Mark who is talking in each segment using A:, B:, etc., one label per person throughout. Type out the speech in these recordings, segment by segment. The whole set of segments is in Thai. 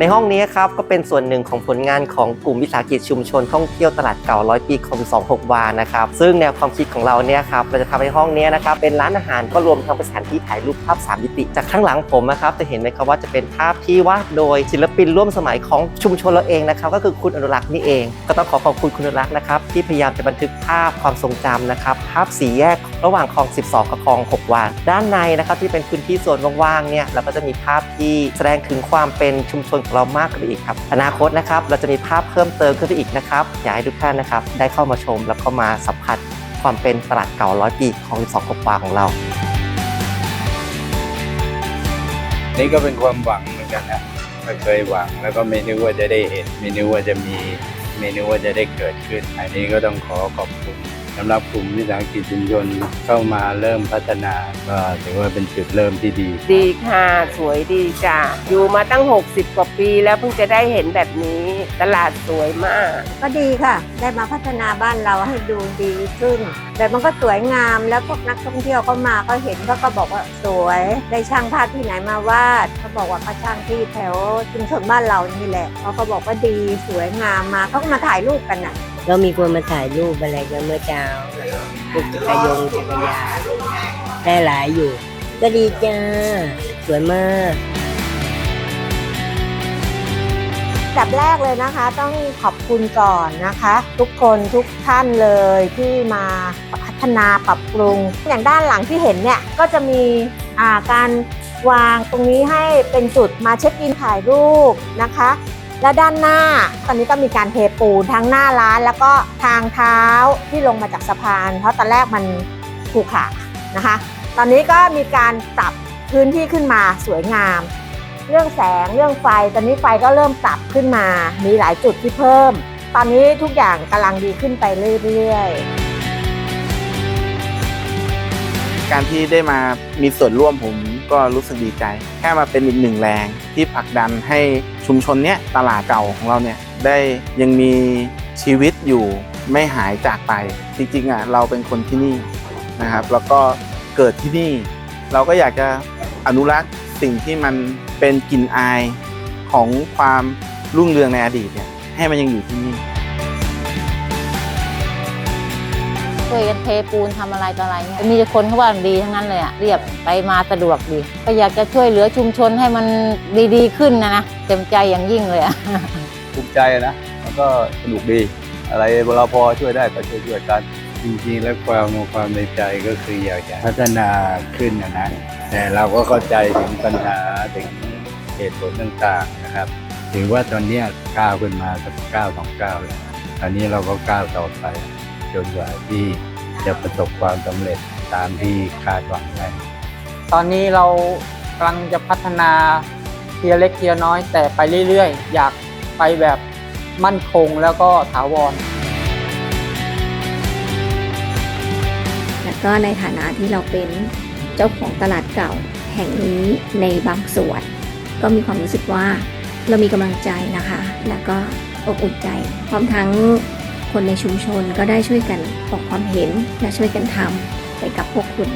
A: ในห้องนี้ครับก็เป็นส่วนหนึ่งของผลงานของกลุ่มวิสาหกิจชุมชนท่องเที่ยวตลาดเก่าร้อยปีคลอง26 วานะครับซึ่งแนวความคิดของเราเนี่ยครับเราจะทำให้ห้องนี้นะครับเป็นร้านอาหารก็รวมทั้งเป็นสถานที่ถ่ายรูปภาพ3มิติ จากข้างหลังผมนะครับจะเห็นไหมครับว่าจะเป็นภาพที่วาดโดยศิลปินร่วมสมัยของชุมชนเราเองนะครับก็คือคุณอนุรักษ์นี่เอง ก็ต้องขอขอบคุณคุณอนุรักษ์นะครับที่พยายามจะบันทึกภาพความทรงจำนะครับภาพสีแยกระหว่างคลอง 12 กับคลอง 6 วาด้านในนะครับที่เป็นพื้นที่ส่วนว่างๆเนี่ยเราก็จะมีภาพที่แสดงถึงความเป็นชุมชนของเรามากขึ้นอีกครับ อนาคตนะครับเราจะมีภาพเพิ่มเติมขึ้นไปอีกนะครับอยากให้ทุกท่านนะครับได้เข้ามาชมแล้วก็มาสัมผัสความเป็นตลาดเก่าร้อยปีของ12 6วาของเรา
B: นี่ก็เป็นความหวังเหมือนกันนะไม่เคยหวังแล้วก็ไม่นึกว่าจะได้เห็นไม่นึกว่าจะมีไม่นึกว่าจะได้เกิดขึ้น อันนี้ก็ต้องขอขอบคุณ สำหรับกลุ่มวิสาหกิจชุมชนเข้ามาเริ่มพัฒนาก็ถือว่าเป็นจุดเริ่มที่ดี
C: ดีค่ะ สวยดีจ้ะอยู่มาตั้ง 60 กว่าปีแล้วเพิ่งจะได้เห็นแบบนี้ ตลาดสวยมาก
D: ก็ดีค่ะ ได้มาพัฒนาบ้านเราให้ดูดีขึ้น แต่มันก็สวยงามแล้วพวกนักท่องเที่ยวเขามาก็เห็นเขาก็บอกว่าสวยได้ช่างภาพที่ไหนมาวาดเขาบอกว่าเขาช่างที่แถวชุมชนบ้านเรานี่แหละเขาก็บอกว่าดีสวยงามมาเขาก็มาถ่ายรูปกันน่ะ
E: แล้วมีคนมาถ่ายรูปอะไรกันเมื่อเช้าพวกจักรยงจักรยานได้หลายอยู่ ก็ดีจ้า สวยมาก
D: ดับแรกเลยนะคะ ต้องขอบคุณก่อนนะคะ ทุกคนทุกท่านเลยที่มาพัฒนาปรับปรุง อย่างด้านหลังที่เห็นเนี่ย ก็จะมีาการวางตรงนี้ให้เป็นจุดมาเช็คอินถ่ายรูปนะคะ และด้านหน้าตอนนี้ก็มีการเทปูนทั้งหน้าร้านแล้วก็ทางเท้าที่ลงมาจากสะพาน เพราะตอนแรกมันขรุขระนะคะ ตอนนี้ก็มีการปรับพื้นที่ขึ้นมาสวยงาม เรื่องแสงเรื่องไฟตอนนี้ไฟก็เริ่มปรับขึ้นมา มีหลายจุดที่เพิ่ม ตอนนี้ทุกอย่างกำลังดีขึ้นไปเรื่อยๆ
F: การที่ได้มามีส่วนร่วมผม ก็รู้สึกดีใจ แค่มาเป็นอีกหนึ่งแรงที่ผลักดันให้ชุมชนเนี้ยตลาดเก่าของเราเนี่ยได้ยังมีชีวิตอยู่ไม่หายจากไป จริงๆอะเราเป็นคนที่นี่นะครับ แล้วก็เกิดที่นี่ เราก็อยากจะอนุรักษ์สิ่งที่มันเป็นกลิ่นอายของความรุ่งเรืองในอดีตเนี่ยให้มันยังอยู่ที่นี่
G: ช่วยกันเทปูนทำอะไรต่ออะไรเงี้ยมีคนเขาว่าดีทั้งนั้นเลยอะเรียบไปมาสะดวกดี ก็อยากจะช่วยเหลือชุมชนให้มันดีๆขึ้นนะนะเต็มใจอย่างยิ่งเลยอะ
H: ภูมิใจนะแล้วก็สนุกดี อะไรเราพอช่วยได้ก็ช่วยช่วยกัน
B: จริงๆแล้วความความในใจก็คืออยากจะพัฒนาขึ้นนะนะแต่เราก็เข้าใจถึงปัญหาถึงเหตุผลต่างๆนะครับถือว่าตอนนี้ก้าวขึ้นมาสักก้าวสองก้าวแล้วตอนนี้เราก็ก้าวต่อไป จนกว่าที่จะประสบความสำเร็จตามที่คาดหวังไว้
I: ตอนนี้เรากำลังจะพัฒนาทีละเล็กทีละน้อยแต่ไปเรื่อยๆ อยากไปแบบมั่นคงแล้วก็ถาวร
J: แล้วก็ในฐานะที่เราเป็นเจ้าของตลาดเก่าแห่งนี้ในบางส่วน ก็มีความรู้สึกว่าเรามีกำลังใจนะคะ แล้วก็อบอุ่นใจพร้อมทั้ง คนในชุมชนก็ได้ช่วยกันออกความเห็นและช่วยกันทำไปกับพวกคุณ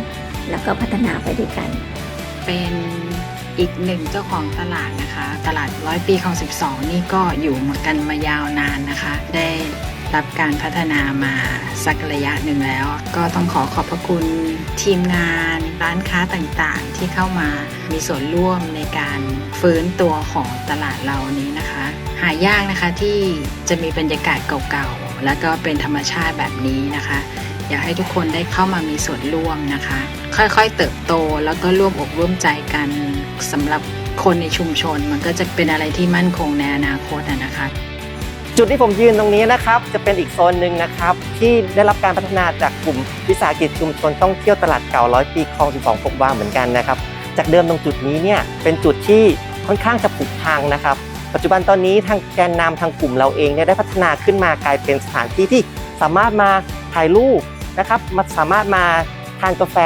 J: แล้วก็พัฒนาไปด้วยกัน
K: เป็นอีกหนึ่งเจ้าของตลาดนะคะ ตลาดร้อยปีคลอง 12 นี่ก็อยู่มากันมายาวนานนะคะ ได้รับการพัฒนามาสักระยะหนึ่งแล้ว ก็ต้องขอขอบพระคุณทีมงานร้านค้าต่างๆ ที่เข้ามามีส่วนร่วมในการฟื้นตัวของตลาดเรานี้นะคะ หายากนะคะที่จะมีบรรยากาศเก่าๆ และก็เป็นธรรมชาติแบบนี้นะคะ อยากให้ทุกคนได้เข้ามามีส่วนร่วมนะคะ ค่อยๆเติบโตแล้วก็ร่วมอกร่วมใจกันสำหรับคนในชุมชน มันก็จะเป็นอะไรที่มั่นคงในอนาคตนะคะ
A: จุดที่ผมยืนตรงนี้นะครับ จะเป็นอีกโซนหนึ่งนะครับ ที่ได้รับการพัฒนาจากกลุ่มวิสาหกิจชุมชนท่องเที่ยวตลาดเก่าร้อยปีคลอง12 6วาเหมือนกันนะครับ จากเดิมตรงจุดนี้เนี่ยเป็นจุดที่ค่อนข้างจะผุพังนะครับ ปัจจุบันตอนนี้ทางแกนนำทางกลุ่มเราเองเนี่ยได้พัฒนาขึ้นมากลายเป็นสถานที่ที่สามารถมาถ่ายรูปนะครับมาสามารถมาทานกาแฟ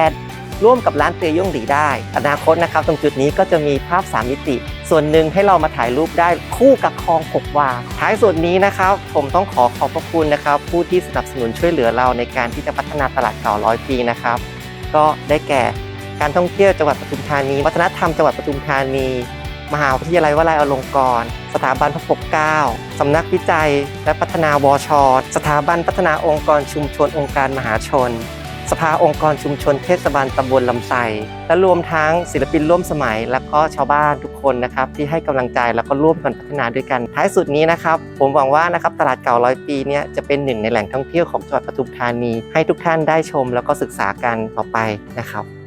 A: ร่วมกับร้านเตยย่งหลีได้ อนาคตนะครับตรงจุดนี้ก็จะมีภาพ 3 มิติ ส่วนหนึ่งให้เรามาถ่ายรูปได้คู่กับคลองหกวาท้ายส่วนนี้นะครับ ผมต้องขอขอบพระคุณนะครับ ผู้ที่สนับสนุนช่วยเหลือเราในการที่จะพัฒนาตลาดเก่าร้อยปีนะครับ ก็ได้แก่การท่องเที่ยวจังหวัดปทุมธานี วัฒนธรรมจังหวัดปทุมธานี มหาวิทยาลัยวลัยอลงกรณ์ สถาบันพระปกเกล้าสำนักวิจัย และพัฒนาวช สถาบันพัฒนาองค์กรชุมชนองค์การมหาชน สภาองค์กรชุมชนเทศบาลตำบลลำไสและรวมทั้งศิลปินร่วมสมัย และก็ชาวบ้านทุกคนนะครับที่ให้กำลังใจแล้วก็ร่วมกันพัฒนาด้วยกัน ท้ายสุดนี้นะครับผมหวังว่านะครับตลาดเก่าร้อยปีเนี้จะเป็นหนึ่งในแหล่งท่องเที่ยวของจังหวัดปทุมธานี ให้ทุกท่านได้ชมแล้วก็ศึกษากันต่อไปนะครับ